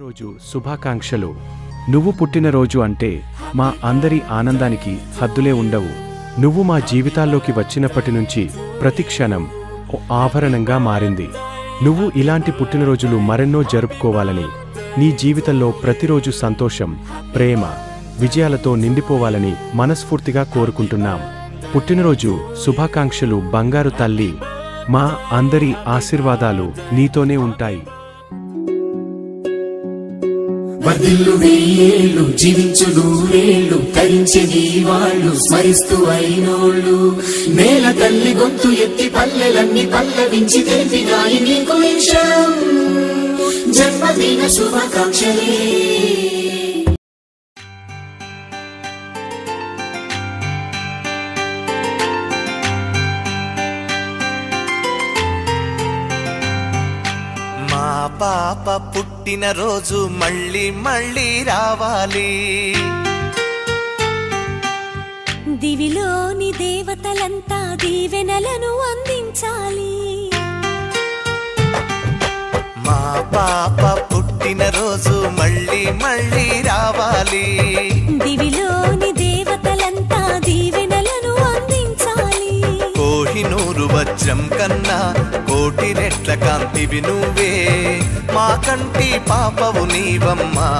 రోజు శుభాకాంక్షలు. నువ్వు పుట్టినరోజు అంటే మా అందరి ఆనందానికి హద్దులే ఉండవు. నువ్వు మా జీవితాల్లోకి వచ్చినప్పటి నుంచి ప్రతి క్షణం ఓ ఆభరణంగా మారింది. నువ్వు ఇలాంటి పుట్టినరోజులు మరెన్నో జరుపుకోవాలని నీ జీవితంలో ప్రతిరోజు సంతోషం ప్రేమ విజయాలతో నిండిపోవాలని మనస్ఫూర్తిగా కోరుకుంటున్నాం. పుట్టినరోజు శుభాకాంక్షలు బంగారు తల్లి. మా అందరి ఆశీర్వాదాలు నీతోనే ఉంటాయి. వర్ధిల్లు వెయ్యేళ్ళు జీవించు నూరేళ్ళు తరించెది వాళ్ళు స్మరిస్తూ అయినోళ్ళు. నేల తల్లి గొంతు ఎత్తి పల్లెలన్నీ పల్లవించి తెలిపినాయి నీకు ఈ జన్మదిన శుభాకాంక్షలే. మా పాప పుట్టినరోజు మళ్ళీ మళ్ళీ రావాలి. దివిలోని దేవతలంతా దీవెనలను అందించాలి. మా పాప పుట్టినరోజు మళ్ళీ మళ్ళీ రావాలి. కన్నా కోటి రెట్ల కాంతివి నువ్వే. మా కంటి పాపవు నీవమ్మా.